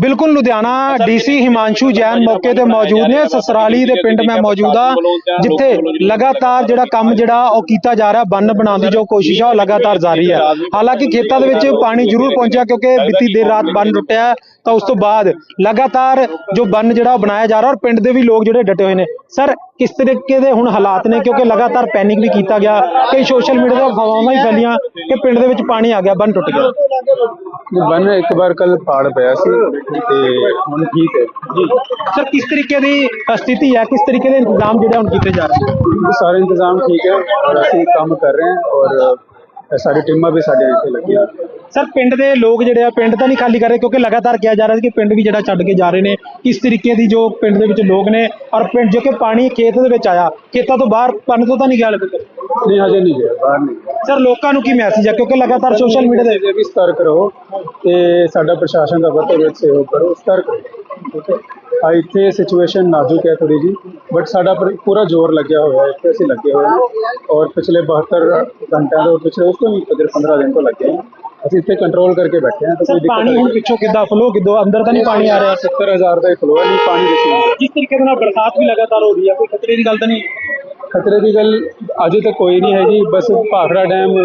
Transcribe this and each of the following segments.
ਬਿਲਕੁਲ ਲੁਧਿਆਣਾ ਡੀਸੀ ਹਿਮਾਂਸ਼ੂ ਜੈਨ ਮੌਕੇ ਤੇ ਮੌਜੂਦ ਨੇ ਸਸਰਾਲੀ ਦੇ ਪਿੰਡ ਮੈਂ ਮੌਜੂਦ ਜਿੱਥੇ ਲਗਾਤਾਰ ਜਿਹੜਾ ਕੰਮ ਜਿਹੜਾ ਉਹ ਕੀਤਾ ਜਾ ਰਿਹਾ ਬੰਨ ਬਣਾਉਣ ਦੀ ਜੋ ਕੋਸ਼ਿਸ਼ ਆ ਉਹ ਲਗਾਤਾਰ ਜਾਰੀ ਹੈ। ਹਾਲਾਂਕਿ ਖੇਤਾਂ ਦੇ ਵਿੱਚ ਪਾਣੀ ਜ਼ਰੂਰ ਪਹੁੰਚਿਆ ਕਿਉਂਕਿ ਬੀਤੀ ਦੇਰ ਰਾਤ ਬੰਨ ਟੁੱਟਿਆ ਤਾਂ ਉਸ ਤੋਂ ਬਾਅਦ ਲਗਾਤਾਰ ਜੋ ਬੰਨ ਜਿਹੜਾ ਉਹ ਬਣਾਇਆ ਜਾ ਰਿਹਾ ਔਰ ਪਿੰਡ ਦੇ ਵੀ ਲੋਕ ਜਿਹੜੇ ਡਟੇ ਹੋਏ ਨੇ। ਸਰ ਕਿਸ ਤਰੀਕੇ ਦੇ ਹੁਣ ਹਾਲਾਤ ਨੇ? ਕਿਉਂਕਿ ਲਗਾਤਾਰ ਪੈਨਿਕ ਵੀ ਕੀਤਾ ਗਿਆ ਕਈ ਸੋਸ਼ਲ ਮੀਡੀਆ ਤੇ ਅਫਵਾਹਾਂ ਹੀ ਫੈਲੀਆਂ ਕਿ ਪਿੰਡ ਦੇ ਵਿੱਚ ਪਾਣੀ ਆ ਗਿਆ ਬੰਨ ਟੁੱਟ ਗਿਆ। ਬੰਨ ਇੱਕ ਵਾਰ ਕੱਲ ਪਾੜ ਪਿਆ ਸੀ ਤੇ ਹੁਣ ਠੀਕ ਹੈ ਜੀ ਸਰ ਕਿਸ ਤਰੀਕੇ ਦੀ ਅ, ਸਥਿਤੀ ਹੈ ਕਿਸ ਤਰੀਕੇ ਦੇ ਇੰਤਜ਼ਾਮ ਜਿਹੜੇ ਹੁਣ ਕੀਤੇ ਜਾ ਰਹੇ ਨੇ ਸਾਰੇ ਇੰਤਜ਼ਾਮ ਠੀਕ ਹੈ ਔਰ ਅਸੀਂ ਕੰਮ ਕਰ ਰਹੇ ਹਾਂ ਔਰ ਅ, ਸਾਰੀ ਟੀਮਾਂ ਵੀ ਸਾਡੇ ਇੱਥੇ ਲੱਗੀਆਂ ਸਰ ਪਿੰਡ ਦੇ ਲੋਕ ਜਿਹੜੇ ਆ ਪਿੰਡ ਤਾਂ ਨਹੀਂ ਖਾਲੀ ਕਰ ਰਹੇ ਕਿਉਂਕਿ ਲਗਾਤਾਰ ਕਿਹਾ ਜਾ ਰਿਹਾ ਸੀ ਕਿ ਪਿੰਡ ਵੀ ਜਿਹੜਾ ਛੱਡ ਕੇ ਜਾ ਰਹੇ ਨੇ। ਕਿਸ ਤਰੀਕੇ ਦੀ ਜੋ ਪਿੰਡ ਦੇ ਵਿੱਚ ਲੋਕ ਨੇ ਔਰ ਪਿੰਡ ਜੋ ਕਿ ਪਾਣੀ ਖੇਤ ਦੇ ਵਿੱਚ ਆਇਆ ਖੇਤਾਂ ਤੋਂ ਬਾਹਰ ਪੰਨ ਤੋਂ ਤਾਂ ਨਹੀਂ ਗਿਆ ਹਲੇ ਤੱਕ? ਨਹੀਂ ਹਜੇ ਨਹੀਂ ਗਿਆ ਬਾਹਰ ਨਹੀਂ ਸਰ ਲੋਕਾਂ ਨੂੰ ਕੀ ਮੈਸੇਜ ਹੈ ਕਿਉਂਕਿ ਲਗਾਤਾਰ ਸੋਸ਼ਲ ਮੀਡੀਆ ਦੇ ਵੀ ਸਤਰਕ ਰਹੋ ਤੇ ਸਾਡਾ ਪ੍ਰਸ਼ਾਸਨ ਦਾ ਵੱਧ ਤੋਂ ਵੱਧ ਸਹਿਯੋਗ ਕਰੋ ਸਤਰਕ ਠੀਕ ਹੈ? ਆ ਇੱਥੇ ਸਿਚੁਏਸ਼ਨ ਨਾਜ਼ੁਕ ਹੈ ਥੋੜੀ ਜੀ ਬਟ ਸਾਡਾ ਪਰ- ਜ਼ੋਰ ਲੱਗਿਆ ਹੋਇਆ ਹੈ ਇੱਥੇ ਅਸੀਂ ਲੱਗੇ ਹੋਏ ਹਾਂ। ਔਰ ਪਿਛਲੇ 72 ਘੰਟਿਆਂ ਤੋਂ ਪਿਛਲੇ ਉਸ ਤੋਂ ਵੀ ਕਦਰ 15 ਦਿਨ ਤੋਂ ਲੱਗੇ ਹਾਂ। ਅਸੀਂ ਇੱਥੇ ਕੰਟਰੋਲ ਕਰਕੇ ਬੈਠੇ ਹਾਂ ਤਾਂ ਕੋਈ ਦਿੱਕਤ ਪਾਣੀ ਹੁਣ ਪਿੱਛੋਂ ਕਿੱਦਾਂ ਫਲੋ ਕਿੱਦੋਂ ਅੰਦਰ ਤਾਂ ਨਹੀਂ ਪਾਣੀ ਆ ਰਿਹਾ? 70000 ਦਾ ਫਲੋ ਨਹੀਂ ਪਾਣੀ ਦੇ ਸੀ ਜਿਸ ਤਰੀਕੇ ਦੇ ਨਾਲ ਬਰਸਾਤ ਵੀ ਲਗਾਤਾਰ ਹੋ ਰਹੀ ਹੈ ਕੋਈ ਖਤਰੇ ਦੀ ਗੱਲ ਤਾਂ ਨਹੀਂ? ਖਤਰੇ ਦੀ ਗੱਲ ਅਜੇ ਤੱਕ ਕੋਈ ਨਹੀਂ ਹੈਗੀ ਬਸ ਭਾਖੜਾ ਡੈਮ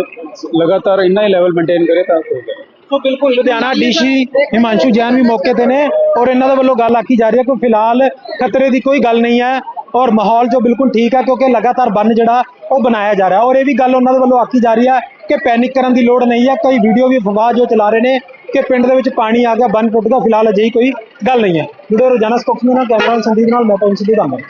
ਲਗਾਤਾਰ ਇੰਨਾ ਹੀ ਲੈਵਲ ਮੇਨਟੇਨ ਕਰੇ ਤਾਂ ਹੋ ਜਾਏ ਸੋ ਬਿਲਕੁਲ ਲੁਧਿਆਣਾ ਡੀਸੀ ਹਿਮਾਂਸ਼ੂ ਜੈਨ ਵੀ ਮੌਕੇ ਤੇ ਨੇ ਔਰ ਇਹਨਾਂ ਦੇ ਵੱਲੋਂ ਗੱਲ ਆਖੀ ਜਾ ਰਹੀ ਹੈ ਕਿ ਫਿਲਹਾਲ ਖਤਰੇ ਦੀ ਕੋਈ ਗੱਲ ਨਹੀਂ ਹੈ। ਔਰ ਮਾਹੌਲ ਜੋ ਬਿਲਕੁਲ ਠੀਕ ਹੈ ਕਿਉਂਕਿ ਲਗਾਤਾਰ ਬੰਨ ਜਿਹੜਾ ਉਹ ਬਣਾਇਆ ਜਾ ਰਿਹਾ। ਔਰ ਇਹ ਵੀ ਗੱਲ ਉਹਨਾਂ ਦੇ ਵੱਲੋਂ ਆਖੀ ਜਾ ਰਹੀ ਹੈ ਕਿ ਪੈਨਿਕ ਕਰਨ ਦੀ ਲੋੜ ਨਹੀਂ ਹੈ। ਕਈ ਵੀਡੀਓ ਵੀ ਅਫਵਾਹ ਜੋ ਚਲਾ ਰਹੇ ਨੇ ਕਿ ਪਿੰਡ ਦੇ ਵਿੱਚ ਪਾਣੀ ਆ ਗਿਆ, ਬੰਨ ਟੁੱਟ ਗਿਆ, ਫਿਲਹਾਲ ਅਜਿਹੀ ਕੋਈ ਗੱਲ ਨਹੀਂ ਹੈ। ਵੀਡੀਓ ਰੋਜ਼ਾਨਾ ਸਪੋਕਸਮੈਨ ਨਾਲ ਕੈਮਰਾ ਸੰਦੀਪ ਨਾਲ, ਮੈਂ ਪਵਨ ਸਿੱਧੂ ਧੰਨਵਾਦ